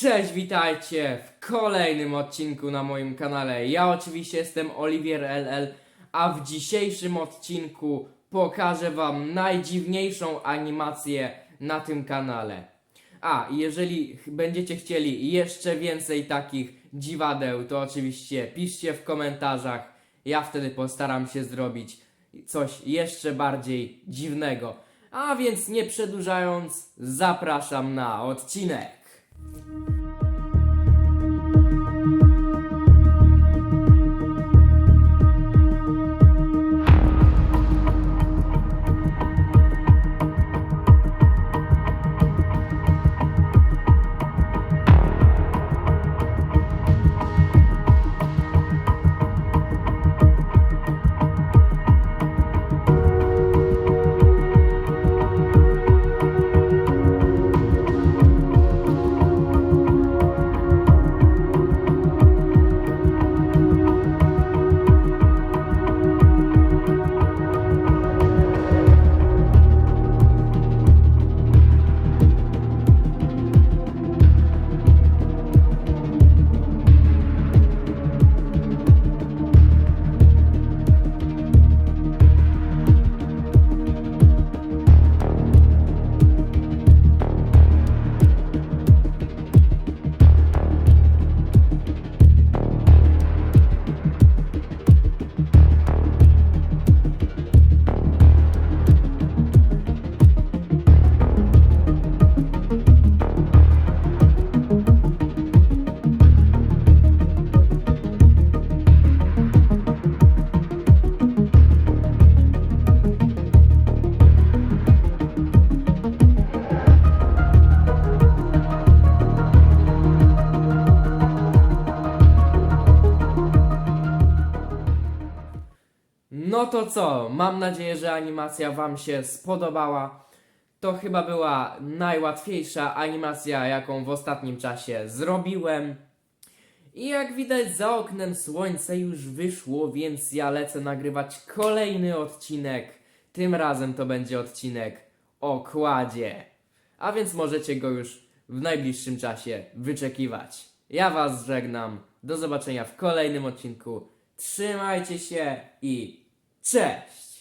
Cześć, witajcie w kolejnym odcinku na moim kanale. Ja oczywiście jestem Olivier LL, a w dzisiejszym odcinku pokażę wam najdziwniejszą animację na tym kanale. A, jeżeli będziecie chcieli jeszcze więcej takich dziwadeł, to oczywiście piszcie w komentarzach. Ja wtedy postaram się zrobić coś jeszcze bardziej dziwnego. A więc nie przedłużając, zapraszam na odcinek. thank you No to co? Mam nadzieję, że animacja Wam się spodobała. To chyba była najłatwiejsza animacja, jaką w ostatnim czasie zrobiłem. I jak widać, za oknem słońce już wyszło, więc ja lecę nagrywać kolejny odcinek. Tym razem to będzie odcinek o kładzie. A więc możecie go już w najbliższym czasie wyczekiwać. Ja Was żegnam. Do zobaczenia w kolejnym odcinku. Trzymajcie się i cześć!